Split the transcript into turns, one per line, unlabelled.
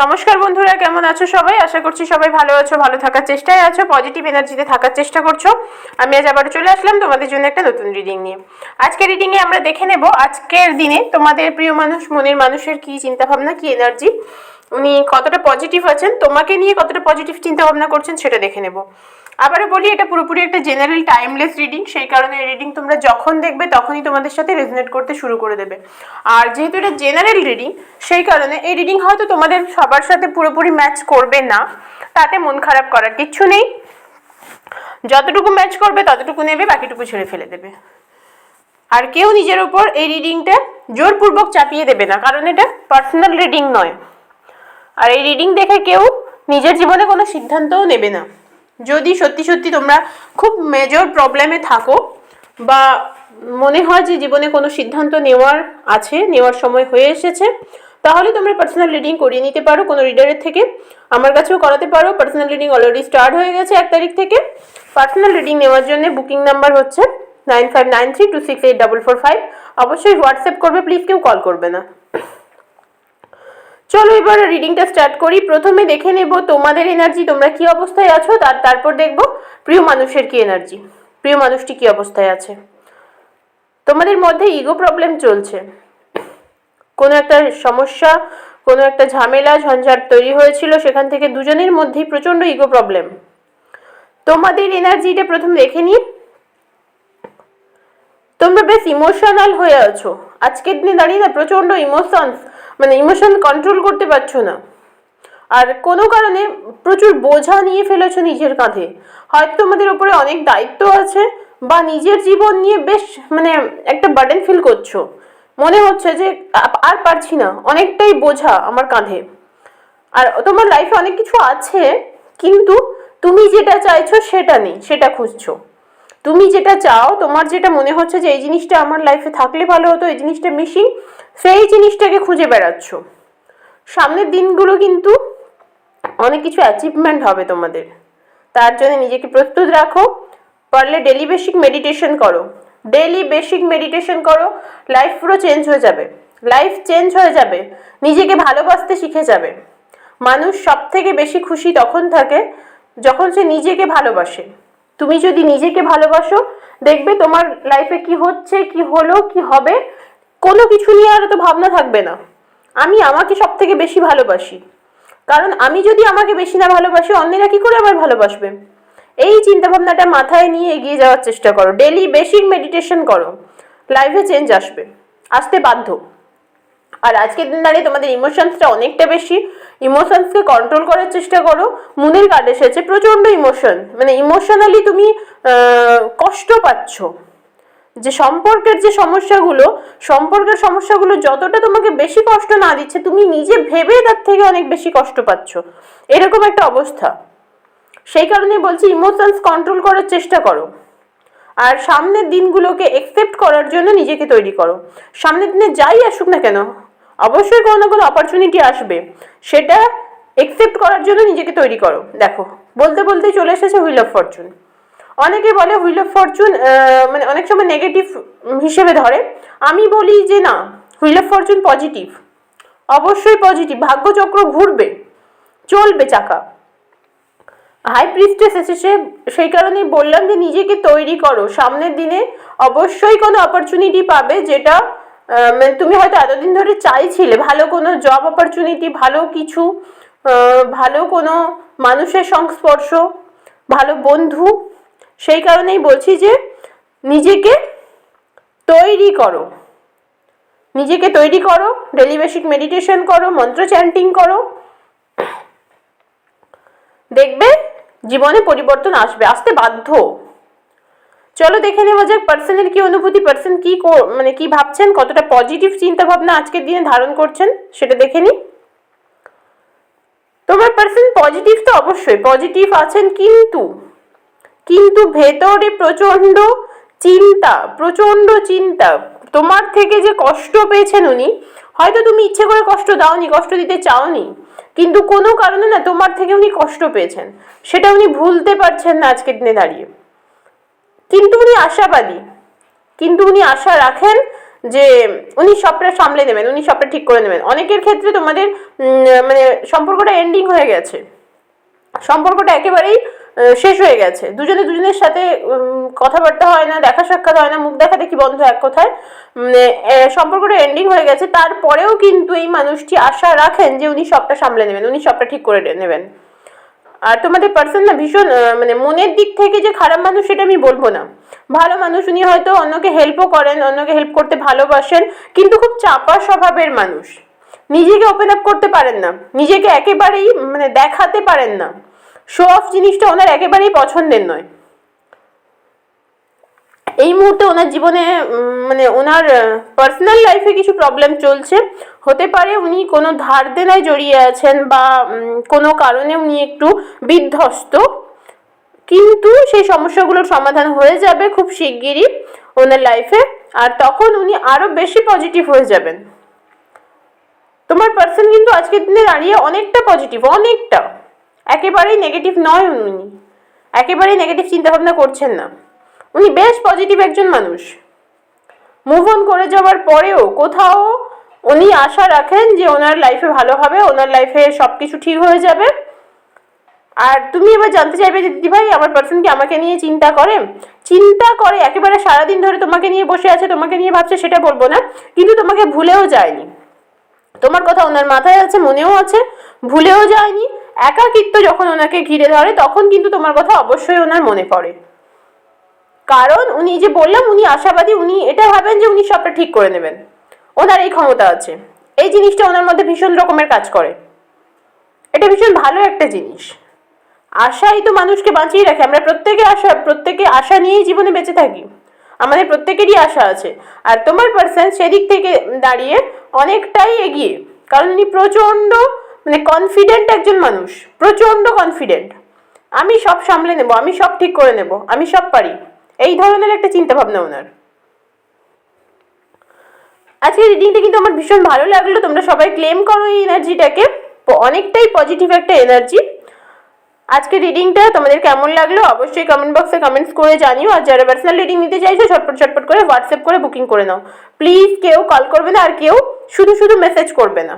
নমস্কার বন্ধুরা, কেমন আছো সবাই? আশা করছি সবাই ভালো আছো, ভালো থাকার চেষ্টায় আছো পজিটিভ এনার্জিতে থাকার চেষ্টা করছ। আমি আজ আবার চলে আসলাম তোমাদের জন্য একটা নতুন রিডিং নিয়ে। আজকের রিডিংয়ে আমরা দেখে নেব আজকের দিনে তোমাদের প্রিয় মানুষ, মনের মানুষের কী চিন্তাভাবনা, কী এনার্জি উনি কতটা পজিটিভ আছেন, তোমাকে নিয়ে কতটা পজিটিভ চিন্তা ভাবনা করছেন সেটা দেখে নেব। আবারও বলি, এটা পুরোপুরি একটা জেনারেল টাইমলেস রিডিং সেই কারণে রিডিং তোমরা যখন দেখবে তখনই তোমাদের সাথে রেজনেট করতে শুরু করে দেবে। আর যেহেতু এটা জেনারেল রিডিং সেই কারণে এই রিডিং হয়তো তোমাদের সবার সাথে পুরোপুরি ম্যাচ করবে না। তাতে মন খারাপ করার কিচ্ছু নেই। যতটুকু ম্যাচ করবে, ততটুকু নেবে, বাকিটুকু ছেড়ে ফেলে দেবে। আর কেউ নিজের উপর এই রিডিংটা জোরপূর্বক চাপিয়ে দেবে না, কারণ এটা পার্সোনাল রিডিং নয়। আর এই রিডিং দেখে কেউ নিজের জীবনে কোনো সিদ্ধান্তও নেবে না। যদি সত্যি সত্যি তোমরা খুব মেজর প্রবলেমে থাকো বা মনে হয় যে জীবনে কোনো সিদ্ধান্ত নেওয়ার আছে, নেওয়ার সময় হয়ে এসেছে, তাহলে তোমরা পার্সোনাল রিডিং করিয়ে নিতে পারো কোনো রিডারের থেকে। আমার কাছেও করাতে পারো পার্সোনাল রিডিং অলরেডি স্টার্ট হয়ে গেছে এক তারিখ থেকে। পার্সোনাল রিডিং নেওয়ার জন্য বুকিং নাম্বার হচ্ছে nine five nine three two six eight double four five অবশ্যই হোয়াটসঅ্যাপ করবে প্লিজ কেউ কল করবে না। চলো এবার রিডিংটা স্টার্ট করি। প্রথমে দেখে নেব তোমাদের এনার্জি তোমরা কি অবস্থায় আছো? তার, তারপর দেখব প্রিয় মানুষের কি এনার্জি প্রিয় মানুষটি কি অবস্থায় আছে? তোমাদের মধ্যে ইগো প্রবলেম চলছে। কোনো একটা সমস্যা, কোনো একটা ঝামেলা, ঝঞ্ঝাট তৈরি হয়েছিল, সেখান থেকে দুজনের মধ্যেই প্রচণ্ড ইগো প্রবলেম তোমাদের এনার্জিটা প্রথম দেখে নিই। তোমরা বেশ ইমোশনাল হয়ে আছো। আজকের দিনে দাঁড়িয়ে না, প্রচণ্ড ইমোশনস মানে ইমোশন কন্ট্রোল করতে পারছ না। আর কোনো কারণে প্রচুর বোঝা নিয়ে ফেলেছো নিজের কাঁধে। হয়তো তোমাদের উপরে অনেক দায়িত্ব আছে বা নিজের জীবন নিয়ে বেশ মানে একটা বার্ডেন ফিল করছ। মনে হচ্ছে যে আর পারছি না, অনেকটাই বোঝা আমার কাঁধে। আর তোমার লাইফে অনেক কিছু আছে, কিন্তু তুমি যেটা চাইছো সেটা নেই, সেটা খুঁজছো। তুমি যেটা চাও, তোমার যেটা মনে হচ্ছে যে এই জিনিসটা আমার লাইফে থাকলে ভালো হতো, এই জিনিসটা মিসিং সেই জিনিসটাকে খুঁজে বেড়াচ্ছ। সামনের দিনগুলো কিন্তু অনেক কিছু অ্যাচিভমেন্ট হবে তোমাদের। তার জন্য নিজেকে প্রস্তুত রাখো। পারলে ডেলি বেসিক মেডিটেশন করো। ডেলি বেসিক মেডিটেশন করো। লাইফ পুরো চেঞ্জ হয়ে যাবে। লাইফ চেঞ্জ হয়ে যাবে। নিজেকে ভালোবাসতে শিখে যাবে। মানুষ সব থেকে বেশি খুশি তখন থাকে যখন সে নিজেকে ভালোবাসে। তুমি যদি নিজেকে ভালোবাসো, দেখবে তোমার লাইফে কি হচ্ছে, কি হলো, কি হবে কোনো কিছু নিয়ে আর তো ভাবনা থাকবে না। আমি আমাকে সব থেকে বেশি ভালোবাসি। কারণ আমি যদি আমাকে বেশি না ভালোবাসি, অন্যেরা কি করে আমায় ভালোবাসবে? এই চিন্তা ভাবনাটা মাথায় নিয়ে এগিয়ে যাওয়ার চেষ্টা করো। ডেলি বেসিক মেডিটেশন করো। লাইফে চেঞ্জ আসবে। আসতে বাধ্য। আর আজকের দিন দাঁড়িয়ে তোমাদের ইমোশনসটা অনেকটা বেশি। ইমোশনসকে কন্ট্রোল করার চেষ্টা করো। মুনের কার্ড এসেছে। প্রচণ্ড ইমোশন মানে ইমোশনালি তুমি কষ্ট পাচ্ছ। যে সম্পর্কের যে সমস্যাগুলো, সম্পর্কের সমস্যাগুলো যতটা তোমাকে বেশি কষ্ট না দিচ্ছে, তুমি নিজে ভেবে তার থেকে অনেক বেশি কষ্ট পাচ্ছ। এরকম একটা অবস্থা। সেই কারণে বলছি ইমোশনস কন্ট্রোল করার চেষ্টা করো। আর সামনের দিনগুলোকে একসেপ্ট করার জন্য নিজেকে তৈরি করো। সামনের দিনে যাই আসুক না কেন, অবশ্যই কোনো না কোনো অপরচুনিটি আসবে। সেটা একসেপ্ট করার জন্য নিজেকে তৈরি করো। দেখো, বলতে বলতে চলে এসেছে হুইল অফ ফরচুন অনেকে বলে হুইল অফ ফরচুন মানে অনেক সময় নেগেটিভ হিসেবে ধরে। আমি বলি যে না হুইল অফ ফরচুন পজিটিভ অবশ্যই পজিটিভ ভাগ্যচক্র ঘুরবে, চলবে চাকা। হাই প্রিস্টেস এসেছে, সেই কারণেই বললাম যে নিজেকে তৈরি করো। সামনের দিনে অবশ্যই কোনো অপরচুনিটি পাবে যেটা মানে তুমি হয়তো এতদিন ধরে চাইছিলে। ভালো কোনো জব অপরচুনিটি ভালো কিছু ভালো কোনো মানুষের সংস্পর্শ, ভালো বন্ধু সেই কারণেই বলছি যে নিজেকে তৈরি করো। নিজেকে তৈরি করো ডেলি বেসিক মেডিটেশন করো, মন্ত্র চ্যান্টিং করো। দেখবে জীবনে পরিবর্তন আসবে, আসতে বাধ্য। চলো দেখে নেওয়া যাক পার্সনের কি অনুভূতি পার্সন কি মানে কি ভাবছেন, কতটা পজিটিভ চিন্তা ভাবনা আজকের দিনে ধারণ করছেন, সেটা দেখে নি। তোমার পার্সন পজিটিভ তো অবশ্যই পজিটিভ আছেন কিন্তু কিন্তু ভেতরে প্রচণ্ড চিন্তা প্রচণ্ড চিন্তা। তোমার থেকে যে কষ্ট পেয়েছেন উনি, হয়তো তুমি ইচ্ছে করে কষ্ট দাওনি, কষ্ট দিতে চাওনি, কিন্তু কোনো কারণে না তোমার থেকে উনি কষ্ট পেয়েছেন। সেটা উনি ভুলতে পারছেন না আজকের দিনে দাঁড়িয়ে। কিন্তু উনি আশাবাদী। কিন্তু উনি আশা রাখেন যে উনি সবটা সামলে নেবেন, উনি সবটা ঠিক করে নেবেন। অনেকের ক্ষেত্রে তোমাদের মানে সম্পর্কটা এন্ডিং হয়ে গেছে। সম্পর্কটা একেবারেই শেষ হয়ে গেছে। দুজনে দুজনের সাথে কথাবার্তা হয় না, দেখা সাক্ষাৎ হয় না, মুখ দেখা দেখি বন্ধ এক কথায়। সম্পর্কটা এন্ডিং হয়ে গেছে। তারপরেও কিন্তু এই মানুষটি আশা রাখেন যে উনি সবটা সামলে নেবেন, উনি সবটা ঠিক করে নেবেন। আর তোমাদের পার্সন না, ভীষণ মানে মনের দিক থেকে যে খারাপ মানুষ, সেটা আমি বলব না। ভালো মানুষ, উনি হয়তো অন্যকে হেল্পও করেন, অন্যকে হেল্প করতে ভালোবাসেন, কিন্তু খুব চাপা স্বভাবের মানুষ। নিজেকে ওপেন আপ করতে পারেন না, নিজেকে একেবারেই মানে দেখাতে পারেন না। শো অফ জিনিসটা ওনার একেবারেই পছন্দের নয়। এই মুহূর্তে ওনার জীবনে মানে ওনার পার্সোনাল লাইফে কিছু প্রবলেম চলছে। হতে পারে উনি কোনো ধার দেনায় জড়িয়ে আছেন বা কোনো কারণে উনি একটু বিধ্বস্ত। কিন্তু সেই সমস্যাগুলোর সমাধান হয়ে যাবে খুব শিগগিরই ওনার লাইফে আর তখন উনি আরও বেশি পজিটিভ হয়ে যাবেন। তোমার পার্সন কিন্তু আজকের দিনে দাঁড়িয়ে অনেকটা পজিটিভ অনেকটা। একেবারেই নেগেটিভ নয় উনি। একেবারেই নেগেটিভ চিন্তাভাবনা করছেন না। উনি বেশ পজিটিভ একজন মানুষ। মুভ অন করে যাওয়ার পরেও কোথাও উনি আশা রাখেন যে ওনার লাইফে ভালো হবে, ওনার লাইফে সব কিছু ঠিক হয়ে যাবে। আর তুমি এবার জানতে চাইবে যে, দিদিভাই, আমার পার্সন কি আমাকে নিয়ে চিন্তা করে? চিন্তা করে একেবারে সারাদিন ধরে তোমাকে নিয়ে বসে আছে, তোমাকে নিয়ে ভাবছে, সেটা বলব না। কিন্তু তোমাকে ভুলেও যায়নি। তোমার কথা ওনার মাথায় আছে, মনেও আছে, ভুলেও যায়নি। একাকিত্ব যখন ওনাকে ঘিরে ধরে, তখন কিন্তু তোমার কথা অবশ্যই ওনার মনে পড়ে। কারণ উনি যে বললাম, উনি আশাবাদী, উনি এটা ভাবেন যে উনি সবটা ঠিক করে নেবেন। ওনার এই ক্ষমতা আছে। এই জিনিসটা ওনার মধ্যে ভীষণ রকমের কাজ করে। এটা ভীষণ ভালো একটা জিনিস। আশাই তো মানুষকে বাঁচিয়ে রাখে। আমরা প্রত্যেকে আশা প্রত্যেকে আশা নিয়েই জীবনে বেঁচে থাকি। আমাদের প্রত্যেকেরই আশা আছে। আর তোমার পার্সন সেদিক থেকে দাঁড়িয়ে অনেকটাই এগিয়ে। কারণ উনি প্রচণ্ড মানে কনফিডেন্ট একজন মানুষ, প্রচণ্ড কনফিডেন্ট আমি সব সামলে নেব, আমি সব ঠিক করে নেব, আমি সব পারি। এই ধরনের একটা চিন্তা ভাবনা ওনার। আজকের রিডিংটা কিন্তু আমার ভীষণ ভালো লাগল, তোমরা সবাই ক্লেম করো এই এনার্জিটাকে অনেকটাই পজিটিভ একটা এনার্জি আজকে রিডিংটা তোমাদের কেমন লাগল অবশ্যই কমেন্ট বক্সে কমেন্টস করে জানিও, আর যারা পার্সোনাল রিডিং নিতে চাইছো, ঝটপট ঝটপট করে হোয়াটসঅ্যাপ করে বুকিং করে নাও। প্লিজ কেউ কল করবে না, আর কেউ শুধু শুধু মেসেজ করবে না।